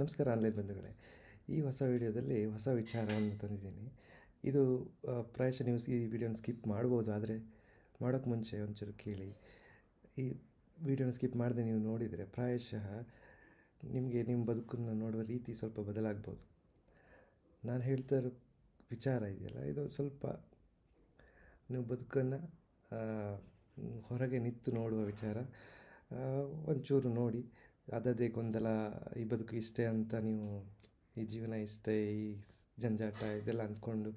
ನಮಸ್ಕಾರ ಆನ್ಲೈನ್ ಬಂಧುಗಳೇ. ಈ ಹೊಸ ವಿಡಿಯೋದಲ್ಲಿ ಹೊಸ ವಿಚಾರವನ್ನು ತಂದಿದ್ದೀನಿ. ಇದು ಪ್ರಾಯಶಃ ನೀವು ಈ ವಿಡಿಯೋನ ಸ್ಕಿಪ್ ಮಾಡ್ಬೋದು, ಆದರೆ ಮಾಡೋಕ್ಕೆ ಮುಂಚೆ ಒಂಚೂರು ಕೇಳಿ. ಈ ವಿಡಿಯೋನ ಸ್ಕಿಪ್ ಮಾಡದೆ ನೀವು ನೋಡಿದರೆ ಪ್ರಾಯಶಃ ನಿಮಗೆ ನಿಮ್ಮ ಬದುಕನ್ನು ನೋಡುವ ರೀತಿ ಸ್ವಲ್ಪ ಬದಲಾಗ್ಬೋದು. ನಾನು ಹೇಳ್ತಾ ಇರೋ ವಿಚಾರ ಇದೆಯಲ್ಲ, ಇದು ಸ್ವಲ್ಪ ನೀವು ಬದುಕನ್ನು ಹೊರಗೆ ನಿಂತು ನೋಡುವ ವಿಚಾರ. ಒಂಚೂರು ನೋಡಿ ಅದದೇ ಗೊಂದಲ, ಈ ಬದುಕು ಇಷ್ಟೇ ಅಂತ ನೀವು ಈ ಜೀವನ ಇಷ್ಟೇ, ಈ ಜಂಜಾಟ ಇದೆಲ್ಲ ಅಂದ್ಕೊಂಡು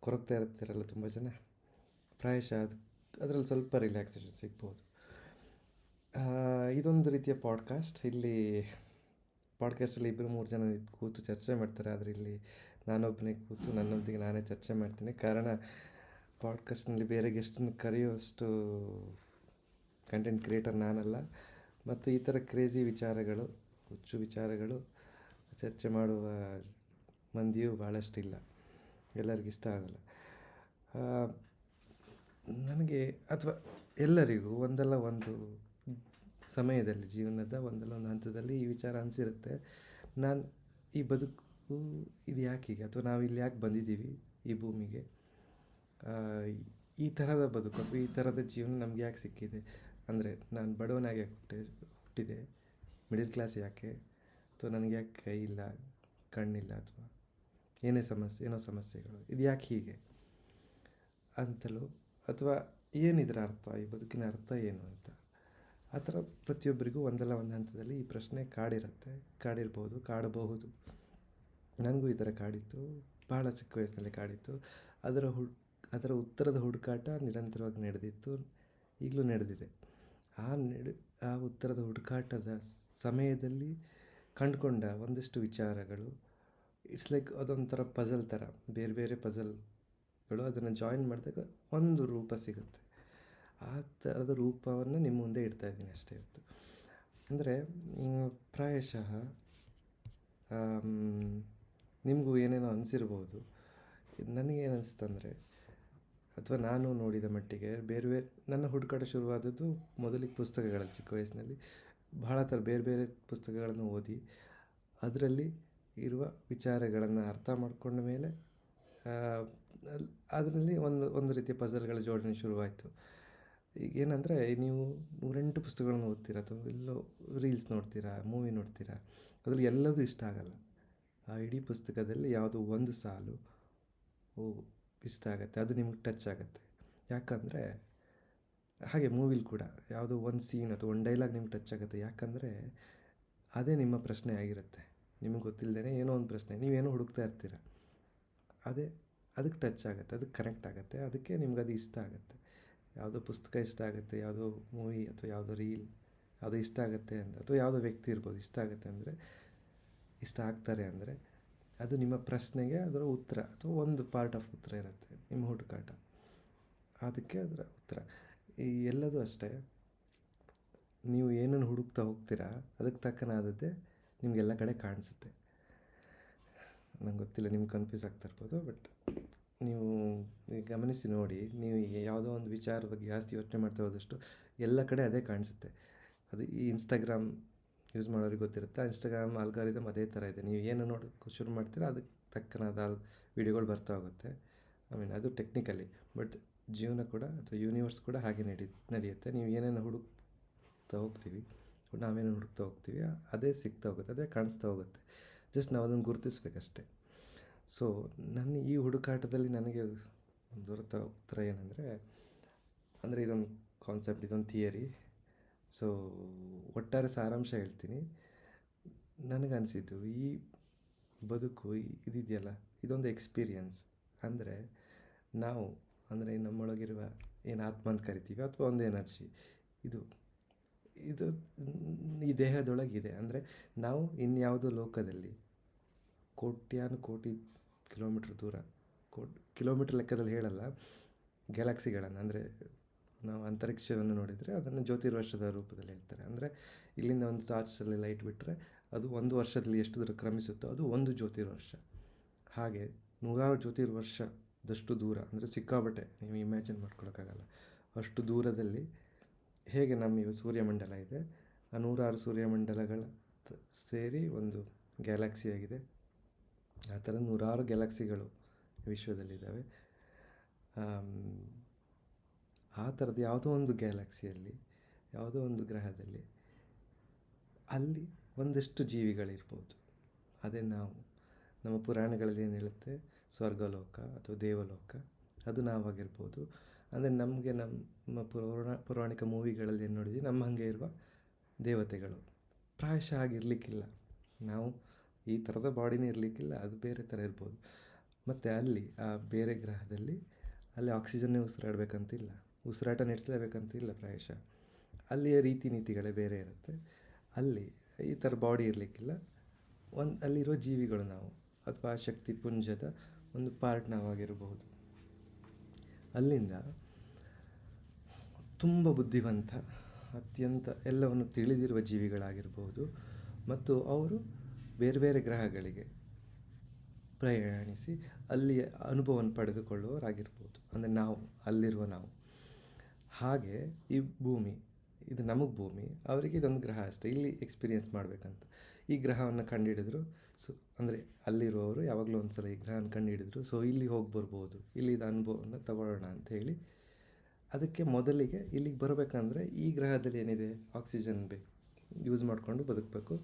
ಕೊರಗ್ತಾ ಇರ್ತೀರಲ್ಲ ತುಂಬ ಜನ. ಪ್ರಾಯಶಃ ಅದು, ಅದರಲ್ಲಿ ಸ್ವಲ್ಪ ರಿಲ್ಯಾಕ್ಸೇಷನ್ ಸಿಗ್ಬೋದು. ಇದೊಂದು ರೀತಿಯ ಪಾಡ್ಕಾಸ್ಟ್ ಇಲ್ಲಿ ಪಾಡ್ಕಾಸ್ಟಲ್ಲಿ ಇಬ್ಬರು ಮೂರು ಜನ ಕೂತು ಚರ್ಚೆ ಮಾಡ್ತಾರೆ. ಆದರೆ ಇಲ್ಲಿ ನಾನೊಬ್ಬನೇ ಕೂತು ನನ್ನೊಂದಿಗೆ ನಾನೇ ಚರ್ಚೆ ಮಾಡ್ತೀನಿ. ಕಾರಣ ಪಾಡ್ಕಾಸ್ಟ್ನಲ್ಲಿ ಬೇರೆ ಗೆಸ್ಟನ್ನು ಕರೆಯುವಷ್ಟು ಕಂಟೆಂಟ್ ಕ್ರಿಯೇಟರ್ ನಾನಲ್ಲ. ಮತ್ತು ಈ ಥರ ಕ್ರೇಜಿ ವಿಚಾರಗಳು, ಹುಚ್ಚು ವಿಚಾರಗಳು, ಚರ್ಚೆ ಮಾಡುವ ಮಂದಿಯೂ ಭಾಳಷ್ಟಿಲ್ಲ ಎಲ್ಲರಿಗೂ ಇಷ್ಟ ಆಗಲ್ಲ. ನನಗೆ ಅಥವಾ ಎಲ್ಲರಿಗೂ ಒಂದಲ್ಲ ಒಂದು ಸಮಯದಲ್ಲಿ, ಜೀವನದ ಒಂದಲ್ಲ ಒಂದು ಹಂತದಲ್ಲಿ ಈ ವಿಚಾರ ಅನಿಸಿರುತ್ತೆ. ನಾನು ಈ ಬದುಕು ಇದು ಯಾಕೆ ಹೀಗೆ ಅಥವಾ ನಾವು ಇಲ್ಲಿ ಯಾಕೆ ಬಂದಿದ್ದೀವಿ ಈ ಭೂಮಿಗೆ? ಈ ಥರದ ಬದುಕು ಅಥವಾ ಈ ಥರದ ಜೀವನ ನಮ್ಗೆ ಯಾಕೆ ಸಿಕ್ಕಿದೆ? ಅಂದರೆ ನಾನು ಬಡವನಾಗಿ ಯಾಕೆ ಹುಟ್ಟೆ, ಹುಟ್ಟಿದೆ. ಮಿಡಿಲ್ ಕ್ಲಾಸ್ ಯಾಕೆ? ಅಥವಾ ನನಗೆ ಯಾಕೆ ಕೈ ಇಲ್ಲ, ಕಣ್ಣಿಲ್ಲ ಅಥವಾ ಏನೇ ಸಮಸ್ಯೆ, ಏನೋ ಸಮಸ್ಯೆಗಳು, ಇದು ಯಾಕೆ ಹೀಗೆ? ಅಂತಲೂ ಅಥವಾ ಏನಿದರ ಅರ್ಥ, ಈ ಬದುಕಿನ ಅರ್ಥ ಏನು ಅಂತ? ಆ ಥರ ಪ್ರತಿಯೊಬ್ಬರಿಗೂ ಒಂದಲ್ಲ ಒಂದು ಹಂತದಲ್ಲಿ ಈ ಪ್ರಶ್ನೆ ಕಾಡಿರುತ್ತೆ, ಕಾಡಿರ್ಬೋದು, ಕಾಡಬಹುದು. ನನಗೂ ಈ ಥರ ಕಾಡಿತ್ತು ಭಾಳ ಚಿಕ್ಕ ವಯಸ್ಸಿನಲ್ಲಿ ಕಾಡಿತ್ತು. ಅದರ ಹುಡ್, ಅದರ ಉತ್ತರದ ಹುಡುಕಾಟ ನಿರಂತರವಾಗಿ ನಡೆದಿತ್ತು, ಈಗಲೂ ನಡೆದಿದೆ. ಆ ನಡೆ, ಆ ಉತ್ತರದ ಹುಡುಕಾಟದ ಸಮಯದಲ್ಲಿ ಕಂಡುಕೊಂಡ ಒಂದಿಷ್ಟು ವಿಚಾರಗಳು. ಇಟ್ಸ್ ಲೈಕ್ ಅದೊಂಥರ ಪಝಲ್ ಥರ ಬೇರೆ ಬೇರೆ ಪಝಲ್ಗಳು ಅದನ್ನು ಜಾಯಿನ್ ಮಾಡಿದಾಗ ಒಂದು ರೂಪ ಸಿಗುತ್ತೆ. ಆ ಥರದ ರೂಪವನ್ನು ನಿಮ್ಮ ಮುಂದೆ ಇಡ್ತಾ ಇದ್ದೀನಿ ಅಷ್ಟೇ ಇತ್ತು ಅಂದರೆ ಪ್ರಾಯಶಃ ನಿಮಗೂ ಏನೇನೋ ಅನಿಸಿರ್ಬೋದು. ನನಗೇನು ಅನಿಸ್ತಂದರೆ ಅಥವಾ ನಾನು ನೋಡಿದ ಮಟ್ಟಿಗೆ ಬೇರೆ ಬೇರೆ, ನನ್ನ ಹುಡುಕಾಟ ಶುರುವಾದದ್ದು ಮೊದಲಿಗೆ ಪುಸ್ತಕಗಳಲ್ಲಿ, ಚಿಕ್ಕ ವಯಸ್ಸಿನಲ್ಲಿ. ಬಹಳ ಥರ ಬೇರೆ ಬೇರೆ ಪುಸ್ತಕಗಳನ್ನು ಓದಿ, ಅದರಲ್ಲಿ ಇರುವ ವಿಚಾರಗಳನ್ನು ಅರ್ಥ ಮಾಡಿಕೊಂಡ ಮೇಲೆ ಅದರಲ್ಲಿ ಒಂದು ಒಂದು ರೀತಿಯ ಪಜಲ್ಗಳ ಜೋಡಣೆ ಶುರುವಾಯಿತು. ಈಗ ಏನಂದರೆ, ನೀವು ನೂರೆಂಟು ಪುಸ್ತಕಗಳನ್ನು ಓದ್ತೀರಾ ಅಥವಾ ಎಲ್ಲೋ ರೀಲ್ಸ್ ನೋಡ್ತೀರಾ ಮೂವಿ ನೋಡ್ತೀರಾ, ಅದರಲ್ಲಿ ಎಲ್ಲದೂ ಇಷ್ಟ ಆಗಲ್ಲ. ಆ ಇಡೀ ಪುಸ್ತಕದಲ್ಲಿ ಯಾವುದೋ ಒಂದು ಸಾಲು, ಓ ಇಷ್ಟ ಆಗುತ್ತೆ, ಅದು ನಿಮಗೆ ಟಚ್ ಆಗುತ್ತೆ. ಯಾಕಂದರೆ, ಹಾಗೆ ಮೂವಿಲಿ ಕೂಡ ಯಾವುದೋ ಒಂದು ಸೀನ್ ಅಥವಾ ಒಂದು ಡೈಲಾಗ್ ನಿಮ್ಗೆ ಟಚ್ ಆಗುತ್ತೆ. ಯಾಕಂದರೆ, ಅದೇ ನಿಮ್ಮ ಪ್ರಶ್ನೆ ಆಗಿರುತ್ತೆ. ನಿಮಗೆ ಗೊತ್ತಿಲ್ಲದೇ ಏನೋ ಒಂದು ಪ್ರಶ್ನೆ ನೀವೇನೋ ಹುಡುಕ್ತಾ ಇರ್ತೀರ. ಅದೇ, ಅದಕ್ಕೆ ಟಚ್ ಆಗುತ್ತೆ ಅದಕ್ಕೆ ಕನೆಕ್ಟ್ ಆಗುತ್ತೆ. ಅದಕ್ಕೆ ನಿಮ್ಗೆ ಅದು ಇಷ್ಟ ಆಗುತ್ತೆ. ಯಾವುದೋ ಪುಸ್ತಕ ಇಷ್ಟ ಆಗುತ್ತೆ, ಯಾವುದೋ ಮೂವಿ ಅಥವಾ ಯಾವುದೋ ರೀಲ್ ಯಾವುದೋ ಇಷ್ಟ ಆಗುತ್ತೆ ಅಂದರೆ ಅಥವಾ ಯಾವುದೋ ವ್ಯಕ್ತಿ ಇರ್ಬೋದು, ಇಷ್ಟ ಆಗುತ್ತೆ ಅಂದರೆ, ಇಷ್ಟ ಆಗ್ತಾರೆ ಅಂದರೆ ಅದು ನಿಮ್ಮ ಪ್ರಶ್ನೆಗೆ ಅದರ ಉತ್ತರ ಅಥವಾ ಒಂದು ಪಾರ್ಟ್ ಆಫ್ ಉತ್ತರ ಇರುತ್ತೆ, ನಿಮ್ಮ ಹುಡುಕಾಟ. ಅದಕ್ಕೆ ಅದರ ಉತ್ತರ. ಈ ಎಲ್ಲದೂ ಅಷ್ಟೇ. ನೀವು ಏನನ್ನು ಹುಡುಕ್ತಾ ಹೋಗ್ತೀರಾ, ಅದಕ್ಕೆ ತಕ್ಕನಾದದ್ದೇ ನಿಮಗೆಲ್ಲ ಕಡೆ ಕಾಣಿಸುತ್ತೆ. ನಂಗೆ ಗೊತ್ತಿಲ್ಲ, ನಿಮ್ಗೆ ಕನ್ಫ್ಯೂಸ್ ಆಗ್ತಾ ಇರ್ಬೋದು ಬಟ್ ನೀವು ಗಮನಿಸಿ ನೋಡಿ, ನೀವು ಯಾವುದೋ ಒಂದು ವಿಚಾರ ಬಗ್ಗೆ ಜಾಸ್ತಿ ಯೋಚನೆ ಮಾಡ್ತಾ ಹೋದಷ್ಟು ಎಲ್ಲ ಕಡೆ ಅದೇ ಕಾಣಿಸುತ್ತೆ. ಅದು ಈ ಇನ್ಸ್ಟಾಗ್ರಾಮ್ ಯೂಸ್ ಮಾಡೋರಿಗೆ ಗೊತ್ತಿರುತ್ತೆ. ಇನ್ಸ್ಟಾಗ್ರಾಮ್ ಆಲ್ಗಾರಿದಮ್ ಅದೇ ಥರ ಇದೆ. ನೀವು ಏನು ನೋಡೋಕ್ಕೆ ಶುರು ಮಾಡ್ತೀರಾ ಅದಕ್ಕೆ ತಕ್ಕನಾದ ವಿಡಿಯೋಗಳು ಬರ್ತಾ ಹೋಗುತ್ತೆ. ಐ ಮೀನ್ ಅದು ಟೆಕ್ನಿಕಲಿ ಬಟ್ ಜೀವನ ಕೂಡ ಅಥವಾ ಯೂನಿವರ್ಸ್ ಕೂಡ ಹಾಗೆ ನಡಿ, ನಡೆಯುತ್ತೆ. ನೀವು ಏನೇನು ಹುಡುಕ್ತಾ ಹೋಗ್ತೀವಿ, ನಾವೇನು ಹುಡುಕ್ತಾ ಹೋಗ್ತೀವಿ, ಅದೇ ಸಿಗ್ತಾ ಹೋಗುತ್ತೆ, ಅದೇ ಕಾಣಿಸ್ತಾ ಹೋಗುತ್ತೆ. ಜಸ್ಟ್ ನಾವು ಅದನ್ನು ಗುರುತಿಸ್ಬೇಕಷ್ಟೆ. ಸೊ ನನ್ನ ಈ ಹುಡುಕಾಟದಲ್ಲಿ ನನಗೆ ದೊರೆತ ಉತ್ತರ ಏನಂದರೆ, ಅಂದರೆ ಇದೊಂದು ಕಾನ್ಸೆಪ್ಟ್ ಇದೊಂದು ಥಿಯರಿ ಸೊ ಒಟ್ಟಾರೆ ಸಾರಾಂಶ ಹೇಳ್ತೀನಿ. ನನಗನ್ಸಿದ್ದು ಈ ಬದುಕು ಇದಿದೆಯಲ್ಲ, ಇದೊಂದು ಎಕ್ಸ್ಪೀರಿಯನ್ಸ್ ಅಂದರೆ ನಾವು, ಅಂದರೆ ನಮ್ಮೊಳಗಿರುವ ಏನು ಆತ್ಮ ಅಂತ ಕರಿತೀವಿ ಅಥವಾ ಒಂದು ಎನರ್ಜಿ ಇದು ಇದು ಈ ದೇಹದೊಳಗಿದೆ. ಅಂದರೆ ನಾವು ಇನ್ಯಾವುದೋ ಲೋಕದಲ್ಲಿ ಕೋಟ್ಯಾನು ಕೋಟಿ ಕಿಲೋಮೀಟ್ರ್ ದೂರ, ಕೋಟ್, ಕಿಲೋಮೀಟ್ರ್ ಲೆಕ್ಕದಲ್ಲಿ ಹೇಳಲ್ಲ ಗ್ಯಾಲಕ್ಸಿಗಳನ್ನು ಅಂದರೆ ನಾವು ಅಂತರಿಕ್ಷವನ್ನು ನೋಡಿದರೆ ಅದನ್ನು ಜ್ಯೋತಿರ್ವರ್ಷದ ರೂಪದಲ್ಲಿ ಹೇಳ್ತಾರೆ. ಅಂದರೆ ಇಲ್ಲಿಂದ ಒಂದು ಟಾರ್ಚಲ್ಲಿ ಲೈಟ್ ಬಿಟ್ಟರೆ ಅದು ಒಂದು ವರ್ಷದಲ್ಲಿ ಎಷ್ಟು ದೂರ ಕ್ರಮಿಸುತ್ತೋ ಅದು ಒಂದು ಜ್ಯೋತಿರ್ವರ್ಷ. ಹಾಗೆ ನೂರಾರು ಜ್ಯೋತಿರ್ವರ್ಷದಷ್ಟು ದೂರ, ಅಂದರೆ ಸಿಕ್ಕಾಬಟ್ಟೆ ನೀವು ಇಮ್ಯಾಜಿನ್ ಮಾಡ್ಕೊಳಕ್ಕಾಗಲ್ಲ. ಅಷ್ಟು ದೂರದಲ್ಲಿ ಹೇಗೆ ನಮ್ಮ ಸೂರ್ಯಮಂಡಲ ಇದೆ? ಆ ನೂರಾರು ಸೂರ್ಯಮಂಡಲಗಳ ಸೇರಿ ಒಂದು ಗ್ಯಾಲಕ್ಸಿ ಆಗಿದೆ. ಆ ಥರ ನೂರಾರು ಗ್ಯಾಲಕ್ಸಿಗಳು ವಿಶ್ವದಲ್ಲಿದ್ದಾವೆ. ಆ ಥರದ್ದು ಯಾವುದೋ ಒಂದು ಗ್ಯಾಲಕ್ಸಿಯಲ್ಲಿ, ಯಾವುದೋ ಒಂದು ಗ್ರಹದಲ್ಲಿ ಅಲ್ಲಿ ಒಂದಷ್ಟು ಜೀವಿಗಳಿರ್ಬೋದು. ಅದೇ ನಾವು, ನಮ್ಮ ಪುರಾಣಗಳಲ್ಲಿ ಏನು ಹೇಳುತ್ತೆ? ಸ್ವರ್ಗಲೋಕ ಅಥವಾ ದೇವಲೋಕ, ಅದು ನಾವಾಗಿರ್ಬೋದು. ಅಂದರೆ ನಮಗೆ ನಮ್ಮ ಪುರಾಣ, ಪೌರಾಣಿಕ ಮೂವಿಗಳಲ್ಲಿ ಏನು ನೋಡಿದ್ವಿ? ನಮ್ಮ ಹಾಗೆ ಇರುವ ದೇವತೆಗಳು. ಪ್ರಾಯಶಃ ಆಗಿರಲಿಕ್ಕಿಲ್ಲ. ನಾವು ಈ ಥರದ ಬಾಡಿನೇ ಇರಲಿಕ್ಕಿಲ್ಲ. ಅದು ಬೇರೆ ಥರ ಇರ್ಬೋದು. ಮತ್ತು ಅಲ್ಲಿ, ಆ ಬೇರೆ ಗ್ರಹದಲ್ಲಿ ಅಲ್ಲಿ ಆಕ್ಸಿಜನ್ನೇ ಉಸಿರಾಡಬೇಕಂತಿಲ್ಲ. ಉಸಿರಾಟ ನಡೆಸಲೇಬೇಕಂತಿಲ್ಲ ಪ್ರಾಯಶಃ. ಅಲ್ಲಿಯ ರೀತಿ ನೀತಿಗಳೇ ಬೇರೆ ಇರುತ್ತೆ. ಅಲ್ಲಿ ಈ ಥರ ಬಾಡಿ ಇರಲಿಕ್ಕಿಲ್ಲ. ಒಂದು ಅಲ್ಲಿರೋ ಜೀವಿಗಳು ನಾವು, ಅಥವಾ ಶಕ್ತಿ ಪುಂಜದ ಒಂದು ಪಾರ್ಟ್ ನಾವಾಗಿರಬಹುದು. ಅಲ್ಲಿಂದ ತುಂಬ ಬುದ್ಧಿವಂತ, ಅತ್ಯಂತ ಎಲ್ಲವನ್ನು ತಿಳಿದಿರುವ ಜೀವಿಗಳಾಗಿರಬಹುದು. ಮತ್ತು ಅವರು ಬೇರೆ ಬೇರೆ ಗ್ರಹಗಳಿಗೆ ಪ್ರಯಾಣಿಸಿ ಅಲ್ಲಿಯ ಅನುಭವವನ್ನು ಪಡೆದುಕೊಳ್ಳುವವರಾಗಿರ್ಬೋದು ಅಂದರೆ ನಾವು, ಅಲ್ಲಿರುವ ನಾವು. ಹಾಗೆ ಈ ಭೂಮಿ, ಇದು ನಮಗೆ ಭೂಮಿ, ಅವರಿಗೆ ಇದೊಂದು ಗ್ರಹ ಅಷ್ಟೇ. ಇಲ್ಲಿ ಎಕ್ಸ್ಪೀರಿಯೆನ್ಸ್ ಮಾಡಬೇಕಂತ. ಈ ಗ್ರಹವನ್ನು ಕಂಡುಹಿಡಿದ್ರು. ಸೊ ಅಂದರೆ ಅಲ್ಲಿರುವವರು ಯಾವಾಗಲೂ ಒಂದು ಸಲ ಈ ಗ್ರಹನ ಕಂಡುಹಿಡಿದ್ರು. ಸೊ ಇಲ್ಲಿ ಹೋಗಿ ಬರ್ಬೋದು. ಇಲ್ಲಿದ ಅನುಭವವನ್ನು ತಗೊಳ್ಳೋಣ ಅಂತ ಹೇಳಿ ಅದಕ್ಕೆ ಮೊದಲಿಗೆ ಇಲ್ಲಿಗೆ ಬರಬೇಕಂದ್ರೆ ಈ ಗ್ರಹದಲ್ಲಿ ಏನಿದೆ? ಆಕ್ಸಿಜನ್ ಬೇಕು ಯೂಸ್ ಮಾಡಿಕೊಂಡು ಬದುಕಬೇಕು.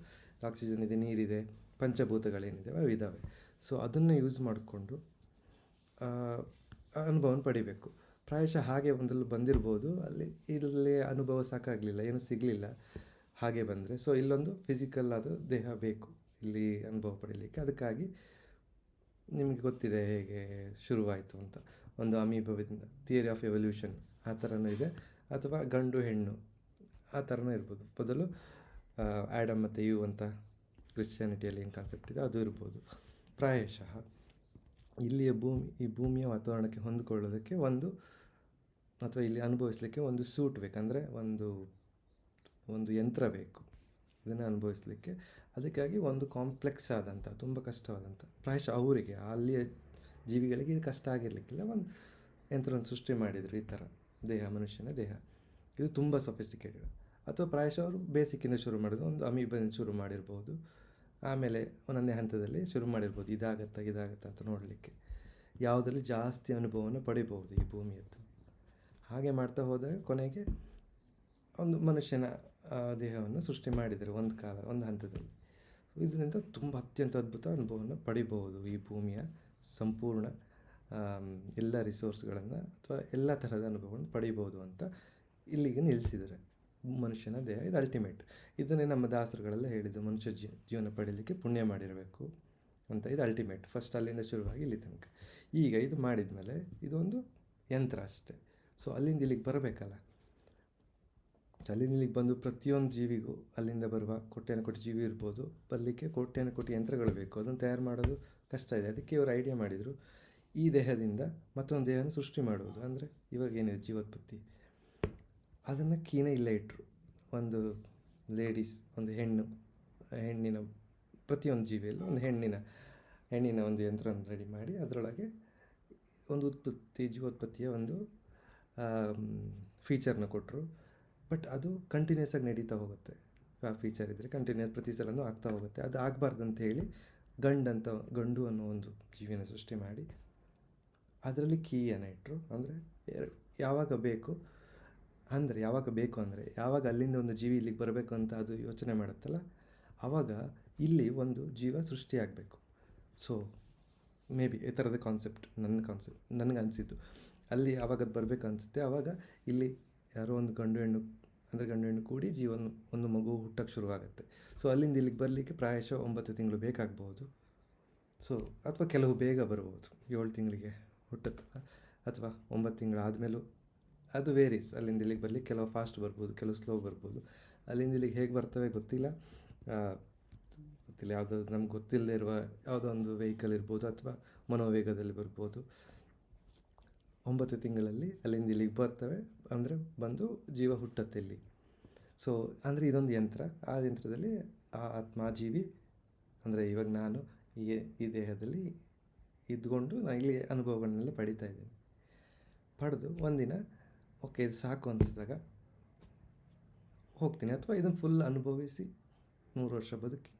ಆಕ್ಸಿಜನ್ ಇದೆ, ನೀರಿದೆ ಪಂಚಭೂತಗಳೇನಿದೆ ಅವು ಇದ್ದಾವೆ ಸೊ ಅದನ್ನು ಯೂಸ್ ಮಾಡಿಕೊಂಡು ಅನುಭವನ ಪಡಿಬೇಕು. ಪ್ರಾಯಶಃ ಹಾಗೆ ಒಂದಲ್ಲಿ ಬಂದಿರ್ಬೋದು. ಅಲ್ಲಿ ಇಲ್ಲಿ ಅನುಭವ ಸಾಕಾಗಲಿಲ್ಲ, ಏನೂ ಸಿಗಲಿಲ್ಲ. ಹಾಗೆ ಬಂದರೆ. ಸೊ ಇಲ್ಲೊಂದು ಫಿಸಿಕಲ್ ಆದ ದೇಹ ಬೇಕು. ಇಲ್ಲಿ ಅನುಭವ ಪಡೀಲಿಕ್ಕೆ. ಅದಕ್ಕಾಗಿ ನಿಮಗೆ ಗೊತ್ತಿದೆ ಹೇಗೆ ಶುರುವಾಯಿತು ಅಂತ. ಒಂದು ಅಮೀಭವಿಂದ ಥಿಯರಿ ಆಫ್ ಎವಲ್ಯೂಷನ್ ಆ ಥರನೂ ಇದೆ. ಅಥವಾ ಗಂಡು ಹೆಣ್ಣು ಆ ಥರನೂ ಇರ್ಬೋದು. ಮೊದಲು ಆ್ಯಡಮ್ ಮತ್ತು ಯು ಅಂತ ಕ್ರಿಶ್ಚಿಯಾನಿಟಿಯಲ್ಲಿ ಏನು ಕಾನ್ಸೆಪ್ಟ್ ಇದೆ, ಅದು ಇರ್ಬೋದು. ಪ್ರಾಯಶಃ ಇಲ್ಲಿಯ ಭೂಮಿ, ಈ ಭೂಮಿಯ ವಾತಾವರಣಕ್ಕೆ ಹೊಂದಿಕೊಳ್ಳೋದಕ್ಕೆ ಒಂದು ಅಥವಾ ಇಲ್ಲಿ ಅನುಭವಿಸಲಿಕ್ಕೆ ಒಂದು ಸೂಟ್ ಬೇಕಂದರೆ ಒಂದು ಒಂದು ಯಂತ್ರ ಬೇಕು. ಇದನ್ನು ಅನುಭವಿಸಲಿಕ್ಕೆ ಅದಕ್ಕಾಗಿ ಒಂದು ಕಾಂಪ್ಲೆಕ್ಸ್ ಆದಂಥ ತುಂಬ ಕಷ್ಟವಾದಂಥ ಪ್ರಾಯಶಃ ಅವರಿಗೆ, ಅಲ್ಲಿಯ ಜೀವಿಗಳಿಗೆ ಇದು ಕಷ್ಟ ಆಗಿರಲಿಕ್ಕಿಲ್ಲ. ಒಂದು ಯಂತ್ರವನ್ನು ಸೃಷ್ಟಿ ಮಾಡಿದರು ಈ ಥರ ದೇಹ, ಮನುಷ್ಯನ ದೇಹ. ಇದು ತುಂಬ ಸೊಫಿಸ್ಟಿಕೇಟೆಡ್ ಅಥವಾ ಪ್ರಾಯಶಃ ಅವರು ಬೇಸಿಕ್ಕಿಂದ ಶುರು ಮಾಡಿದ್ರು, ಒಂದು ಅಮೀಬದಿಂದ ಶುರು ಮಾಡಿರ್ಬೋದು. ಆಮೇಲೆ ಒಂದೊಂದೇ ಹಂತದಲ್ಲಿ ಶುರು ಮಾಡಿರ್ಬೋದು, ಇದಾಗತ್ತಾ ಇದಾಗತ್ತಾ ಅಂತ ನೋಡಲಿಕ್ಕೆ. ಯಾವುದರಲ್ಲಿ ಜಾಸ್ತಿ ಅನುಭವವನ್ನು ಪಡಿಬೋದು ಈ ಭೂಮಿಯದ್ದು. ಹಾಗೆ ಮಾಡ್ತಾ ಹೋದರೆ ಕೊನೆಗೆ ಒಂದು ಮನುಷ್ಯನ ದೇಹವನ್ನು ಸೃಷ್ಟಿ ಮಾಡಿದರು ಒಂದು ಕಾಲ, ಒಂದು ಹಂತದಲ್ಲಿ. ಇದರಿಂದ ತುಂಬ ಅತ್ಯಂತ ಅದ್ಭುತ ಅನುಭವವನ್ನು ಪಡಿಬಹುದು ಈ ಭೂಮಿಯ ಸಂಪೂರ್ಣ ಎಲ್ಲ ರಿಸೋರ್ಸ್ಗಳನ್ನು ಅಥವಾ ಎಲ್ಲ ಥರದ ಅನುಭವವನ್ನು ಪಡಿಬೋದು ಅಂತ ಇಲ್ಲಿಗೆ ನಿಲ್ಲಿಸಿದ್ದಾರೆ. ಮನುಷ್ಯನ ದೇಹ ಇದು ಅಲ್ಟಿಮೇಟ್ ಇದನ್ನೇ ನಮ್ಮ ದಾಸರುಗಳೆಲ್ಲ ಹೇಳಿದ್ದು, ಮನುಷ್ಯ ಜೀವನ ಪಡೀಲಿಕ್ಕೆ ಪುಣ್ಯ ಮಾಡಿರಬೇಕು ಅಂತ. ಇದು ಅಲ್ಟಿಮೇಟ್ ಫಸ್ಟ್ ಅಲ್ಲಿಂದ ಶುರುವಾಗಿ ಇಲ್ಲಿ ತನಕ. ಈಗ ಇದು ಮಾಡಿದ ಮೇಲೆ ಇದೊಂದು ಯಂತ್ರ ಅಷ್ಟೇ. ಸೊ ಅಲ್ಲಿಂದ ಇಲ್ಲಿಗೆ ಬರಬೇಕಲ್ಲ? ಅಲ್ಲಿಂದ ಇಲ್ಲಿಗೆ ಬಂದು ಪ್ರತಿಯೊಂದು ಜೀವಿಗೂ ಅಲ್ಲಿಂದ ಬರುವ ಕೋಟ್ಯಾನುಕೋಟಿ ಜೀವಿ ಇರ್ಬೋದು. ಬರಲಿಕ್ಕೆ ಕೋಟ್ಯಾನುಕೋಟಿ ಯಂತ್ರಗಳು ಬೇಕು. ಅದನ್ನು ತಯಾರು ಮಾಡೋದು ಕಷ್ಟ ಇದೆ. ಅದಕ್ಕೆ ಇವರು ಐಡಿಯಾ ಮಾಡಿದರು. ಈ ದೇಹದಿಂದ ಮತ್ತೊಂದು ದೇಹನ ಸೃಷ್ಟಿ ಮಾಡುವುದು. ಅಂದರೆ ಇವಾಗ ಏನಿದೆ? ಜೀವೋತ್ಪತ್ತಿ. ಅದನ್ನು ಕೀನ ಇಲ್ಲೇ ಇಟ್ಟರು ಒಂದು ಲೇಡೀಸ್ ಒಂದು ಹೆಣ್ಣು, ಹೆಣ್ಣಿನ ಪ್ರತಿಯೊಂದು ಜೀವಿಯಲ್ಲಿ ಒಂದು ಹೆಣ್ಣಿನ ಹೆಣ್ಣಿನ ಒಂದು ಯಂತ್ರವನ್ನು ರೆಡಿ ಮಾಡಿ ಅದರೊಳಗೆ ಒಂದು ಉತ್ಪತ್ತಿ, ಜೀವೋತ್ಪತ್ತಿಯ ಒಂದು ಫೀಚರ್ನ ಕೊಟ್ಟರು ಬಟ್ ಅದು ಕಂಟಿನ್ಯೂಸ್ ಆಗಿ ನಡೀತಾ ಹೋಗುತ್ತೆ. ಆ ಫೀಚರ್ ಇದ್ದರೆ ಕಂಟಿನ್ಯೂಸ್ ಪ್ರತಿ ಸಲನೂ ಆಗ್ತಾ ಹೋಗುತ್ತೆ. ಅದು ಆಗಬಾರ್ದು ಅಂತ ಹೇಳಿ ಗಂಡಂತ, ಗಂಡು ಅನ್ನೋ ಒಂದು ಜೀವಿನ ಸೃಷ್ಟಿ ಮಾಡಿ ಅದರಲ್ಲಿ ಕೀಯನ್ನು ಇಟ್ಟರು ಅಂದರೆ ಯಾವಾಗ ಬೇಕು, ಅಂದರೆ ಯಾವಾಗ ಬೇಕು ಅಂದರೆ, ಯಾವಾಗ ಅಲ್ಲಿಂದ ಒಂದು ಜೀವಿ ಇಲ್ಲಿಗೆ ಬರಬೇಕು ಅಂತ ಅದು ಯೋಚನೆ ಮಾಡುತ್ತಲ್ಲ ಆವಾಗ ಇಲ್ಲಿ ಒಂದು ಜೀವ ಸೃಷ್ಟಿಯಾಗಬೇಕು ಸೊ ಮೇ ಬಿ ಈ ಥರದ ಕಾನ್ಸೆಪ್ಟ್ ನನ್ನ ಕಾನ್ಸೆಪ್ಟ್ ನನಗೆ ಅನಿಸಿದ್ದು. ಅಲ್ಲಿ ಆವಾಗ ಅದು ಬರಬೇಕು ಅನಿಸುತ್ತೆ ಆವಾಗ ಇಲ್ಲಿ ಯಾರೋ ಒಂದು ಗಂಡು ಹೆಣ್ಣು, ಅಂದರೆ ಗಂಡು ಹೆಣ್ಣು ಕೂಡಿ ಜೀವನ ಒಂದು ಮಗು ಹುಟ್ಟಕ್ಕೆ ಶುರುವಾಗುತ್ತೆ. ಸೊ ಅಲ್ಲಿಂದ ಇಲ್ಲಿಗೆ ಬರಲಿಕ್ಕೆ ಪ್ರಾಯಶಃ ಒಂಬತ್ತು ತಿಂಗಳು ಬೇಕಾಗ್ಬೋದು. ಸೊ ಅಥವಾ ಕೆಲವು ಬೇಗ ಬರ್ಬೋದು, ಏಳು ತಿಂಗಳಿಗೆ ಹುಟ್ಟುತ್ತಲ್ಲ ಅಥವಾ ಒಂಬತ್ತು ತಿಂಗಳು ಆದಮೇಲೂ. ಅದು ವೇರೀಸ್ ಅಲ್ಲಿಂದ ಇಲ್ಲಿಗೆ ಬರಲಿಕ್ಕೆ ಕೆಲವು ಫಾಸ್ಟ್ ಬರ್ಬೋದು, ಕೆಲವು ಸ್ಲೋ ಬರ್ಬೋದು. ಅಲ್ಲಿಂದ ಇಲ್ಲಿಗೆ ಹೇಗೆ ಬರ್ತವೆ ಗೊತ್ತಿಲ್ಲ. ಗೊತ್ತಿಲ್ಲ. ಯಾವುದಾದ್ರು ನಮ್ಗೆ ಗೊತ್ತಿಲ್ಲದೆ ಇರುವ ಯಾವುದೋ ಒಂದು ವೆಹಿಕಲ್ ಇರ್ಬೋದು, ಅಥವಾ ಮನೋವೇಗದಲ್ಲಿ ಬರ್ಬೋದು. ಒಂಬತ್ತು ತಿಂಗಳಲ್ಲಿ ಅಲ್ಲಿಂದ ಇಲ್ಲಿಗೆ ಬರ್ತವೆ, ಅಂದರೆ ಬಂದು ಜೀವ ಹುಟ್ಟತ್ತೆ ಇಲ್ಲಿ. ಸೊ ಅಂದರೆ ಇದೊಂದು ಯಂತ್ರ. ಆ ಯಂತ್ರದಲ್ಲಿ ಆ ಆತ್ಮ ಜೀವಿ ಅಂದರೆ ಇವಾಗ ನಾನು ಈ ಈ ದೇಹದಲ್ಲಿ ಇದ್ಕೊಂಡು ನಾನು ಇಲ್ಲಿ ಅನುಭವಗಳನ್ನೆಲ್ಲ ಪಡಿತಾ ಇದ್ದೀನಿ. ಪಡೆದು ಒಂದಿನ, ಓಕೆ, ಇದು ಸಾಕು ಅನಿಸಿದಾಗ ಹೋಗ್ತೀನಿ. ಅಥವಾ ಇದನ್ನು ಫುಲ್ ಅನುಭವಿಸಿ ನೂರು ವರ್ಷ ಬದುಕಿ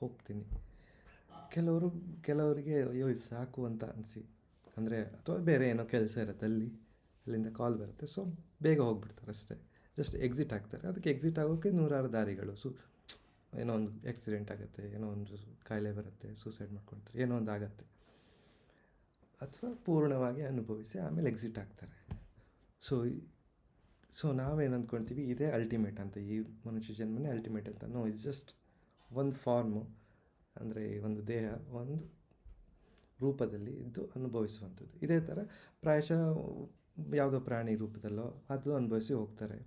ಹೋಗ್ತೀನಿ. ಕೆಲವರು, ಕೆಲವರಿಗೆ, ಅಯ್ಯೋ, ಇದು ಸಾಕು ಅಂತ ಅನಿಸಿ ಅಂದರೆ ಅಥವಾ ಬೇರೆ ಏನೋ ಕೆಲಸ ಇರುತ್ತೆ ಅಲ್ಲಿ, ಅಲ್ಲಿಂದ ಕಾಲ್ ಬರುತ್ತೆ. ಸೊ ಬೇಗ ಹೋಗ್ಬಿಡ್ತಾರೆ ಅಷ್ಟೇ. ಜಸ್ಟ್ ಎಕ್ಸಿಟ್ ಆಗ್ತಾರೆ. ಅದಕ್ಕೆ ಎಕ್ಸಿಟ್ ಆಗೋಕ್ಕೆ ನೂರಾರು ದಾರಿಗಳು. ಸು, ಏನೋ ಒಂದು ಆಕ್ಸಿಡೆಂಟ್ ಆಗುತ್ತೆ, ಏನೋ ಒಂದು ಕಾಯಿಲೆ ಬರುತ್ತೆ ಸೂಸೈಡ್ ಮಾಡ್ಕೊಳ್ತಾರೆ, ಏನೋ ಒಂದು ಆಗುತ್ತೆ. ಅಥವಾ ಪೂರ್ಣವಾಗಿ ಅನುಭವಿಸಿ ಆಮೇಲೆ ಎಕ್ಸಿಟ್ ಆಗ್ತಾರೆ. ಸೊ ಸೊ ನಾವೇನು ಅಂದ್ಕೊಳ್ತೀವಿ, ಇದೇ ಅಲ್ಟಿಮೇಟ್ ಅಂತ, ಈ ಮನುಷ್ಯ ಜನ್ಮನೇ ಅಲ್ಟಿಮೇಟ್ ಅಂತ. ನೋ ಇಟ್ಸ್ ಜಸ್ಟ್ ಒಂದು ಫಾರ್ಮು ಅಂದರೆ ಒಂದು ದೇಹ, ಒಂದು ರೂಪದಲ್ಲಿ ಇದ್ದು ಅನುಭವಿಸುವಂಥದ್ದು. ಇದೇ ಥರ ಪ್ರಾಯಶಃ ಯಾವುದೋ ಪ್ರಾಣಿ ರೂಪದಲ್ಲೋ ಅದು ಅನುಭವಿಸಿ ಹೋಗ್ತಾರೆ.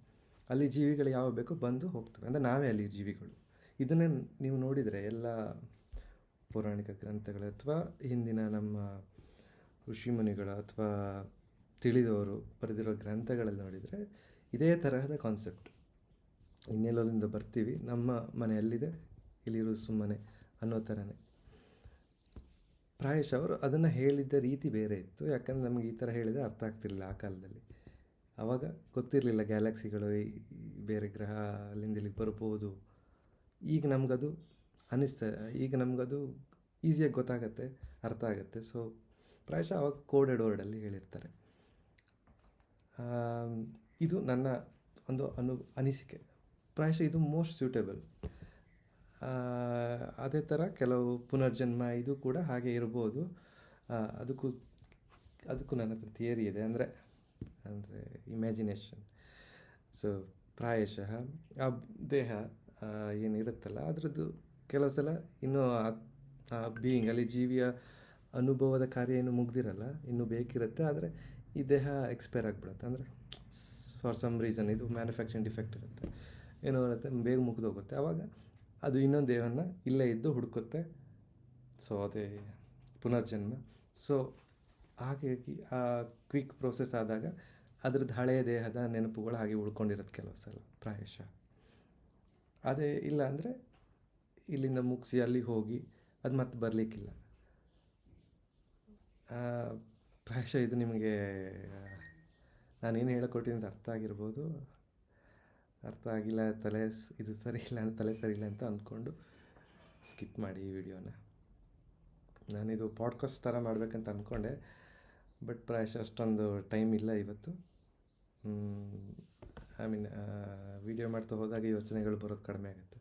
ಅಲ್ಲಿ ಜೀವಿಗಳು ಯಾವ ಬೇಕೋ ಬಂದು ಹೋಗ್ತವೆ. ಅಂದರೆ ನಾವೇ ಅಲ್ಲಿ ಜೀವಿಗಳು. ಇದನ್ನೇ ನೀವು ನೋಡಿದರೆ ಎಲ್ಲ ಪೌರಾಣಿಕ ಗ್ರಂಥಗಳು ಅಥವಾ ಹಿಂದಿನ ನಮ್ಮ ಋಷಿಮುನಿಗಳು ಅಥವಾ ತಿಳಿದವರು ಬರೆದಿರೋ ಗ್ರಂಥಗಳಲ್ಲಿ ನೋಡಿದರೆ ಇದೇ ತರಹದ ಕಾನ್ಸೆಪ್ಟ್ ಇನ್ನೆಲ್ಲೋದಿಂದ ಬರ್ತೀವಿ. ನಮ್ಮ ಮನೆಯಲ್ಲಿದೆ, ಇಲ್ಲಿರೋ ಸುಮ್ಮನೆ ಅನ್ನೋ ಥರನೇ. ಪ್ರಾಯಶಃ ಅವರು ಅದನ್ನು ಹೇಳಿದ್ದ ರೀತಿ ಬೇರೆ ಇತ್ತು. ಯಾಕಂದರೆ ನಮಗೆ ಈ ಥರ ಹೇಳಿದರೆ ಅರ್ಥ ಆಗ್ತಿರಲಿಲ್ಲ ಆ ಕಾಲದಲ್ಲಿ. ಆವಾಗ ಗೊತ್ತಿರಲಿಲ್ಲ ಗ್ಯಾಲಕ್ಸಿಗಳು ಬೇರೆ ಗ್ರಹ ಅಲ್ಲಿಂದ ಇಲ್ಲಿಗೆ ಬರ್ಬೋದು ಈಗ ನಮಗದು ಅನ್ನಿಸ್ತಾ ಈಗ ನಮಗದು ಈಸಿಯಾಗಿ ಗೊತ್ತಾಗತ್ತೆ, ಅರ್ಥ ಆಗುತ್ತೆ. ಸೊ ಪ್ರಾಯಶಃ ಅವಾಗ ಕೋಡೆಡ್ ವರ್ಡಲ್ಲಿ ಹೇಳಿರ್ತಾರೆ. ಇದು ನನ್ನ ಒಂದು ಅನು, ಅನಿಸಿಕೆ. ಪ್ರಾಯಶಃ ಇದು ಮೋಸ್ಟ್ ಸೂಟೇಬಲ್ ಅದೇ ಥರ ಕೆಲವು ಪುನರ್ಜನ್ಮ ಇದು ಕೂಡ ಹಾಗೆ ಇರ್ಬೋದು. ಅದಕ್ಕೂ ಅದಕ್ಕೂ ನನ್ನ ಹತ್ರ ಥಿಯರಿ ಇದೆ ಅಂದರೆ ಅಂದರೆ ಇಮ್ಯಾಜಿನೇಷನ್ ಸೊ ಪ್ರಾಯಶಃ ಆ ದೇಹ ಏನಿರುತ್ತಲ್ಲ, ಅದರದ್ದು ಕೆಲವು ಸಲ ಇನ್ನೂ ಆ ಬೀಯಿಂಗ್ ಅಲ್ಲಿ ಜೀವಿಯ ಅನುಭವದ ಕಾರ್ಯ ಏನು ಮುಗ್ದಿರಲ್ಲ, ಇನ್ನೂ ಬೇಕಿರುತ್ತೆ, ಆದರೆ ಈ ದೇಹ ಎಕ್ಸ್ಪೈರ್ ಆಗಿಬಿಡುತ್ತೆ. ಅಂದರೆ ಫಾರ್ ಸಮ್ ರೀಸನ್ ಇದು ಮ್ಯಾನುಫ್ಯಾಕ್ಚರಿಂಗ್ ಡಿಫೆಕ್ಟ್ ಇರುತ್ತೆ. ಏನೋ ಇರುತ್ತೆ, ಬೇಗ ಮುಗಿದೋಗುತ್ತೆ. ಆವಾಗ ಅದು ಇನ್ನೊಂದು ದೇಹವನ್ನು ಇಲ್ಲೇ ಇದ್ದು ಹುಡುಕುತ್ತೆ. ಸೊ ಅದೇ ಪುನರ್ಜನ್ಮ. ಸೊ ಹಾಗಾಗಿ ಆ ಕ್ವಿಕ್ ಪ್ರೋಸೆಸ್ ಆದಾಗ ಅದ್ರದ್ದು ಹಳೆಯ ದೇಹದ ನೆನಪುಗಳು ಹಾಗೆ ಉಳ್ಕೊಂಡಿರೋದು ಕೆಲವು ಸಲ ಪ್ರಾಯಶಃ. ಅದೇ ಇಲ್ಲ ಅಂದರೆ ಇಲ್ಲಿಂದ ಮುಗಿಸಿ ಅಲ್ಲಿಗೆ ಹೋಗಿ ಅದು ಮತ್ತೆ ಬರಲಿಕ್ಕಿಲ್ಲ. ಪ್ರಾಯಶಃ ಇದು ನಿಮಗೆ, ನಾನೇನು ಹೇಳಿಕೊಟ್ಟಿದ್ದು ಅರ್ಥ ಆಗಿರ್ಬೋದು. ಅರ್ಥ ಆಗಿಲ್ಲ, ತಲೆ ಇದು ಸರಿ ಇಲ್ಲ, ತಲೆ ಸರಿ ಇಲ್ಲ ಅಂತ ಅಂದ್ಕೊಂಡು ಸ್ಕಿಪ್ ಮಾಡಿ ಈ ವಿಡಿಯೋನ. ನಾನಿದು ಪಾಡ್ಕಾಸ್ಟ್ ಥರ ಮಾಡಬೇಕಂತ ಅಂದ್ಕೊಂಡೆ ಬಟ್ ಪ್ರಾಯಶಃ ಅಷ್ಟೊಂದು ಟೈಮ್ ಇಲ್ಲ ಇವತ್ತು. ಐ ಮೀನ್ ವಿಡಿಯೋ ಮಾಡ್ತಾ ಹೋದಾಗ ಯೋಚನೆಗಳು ಬರೋದು ಕಡಿಮೆ ಆಗುತ್ತೆ.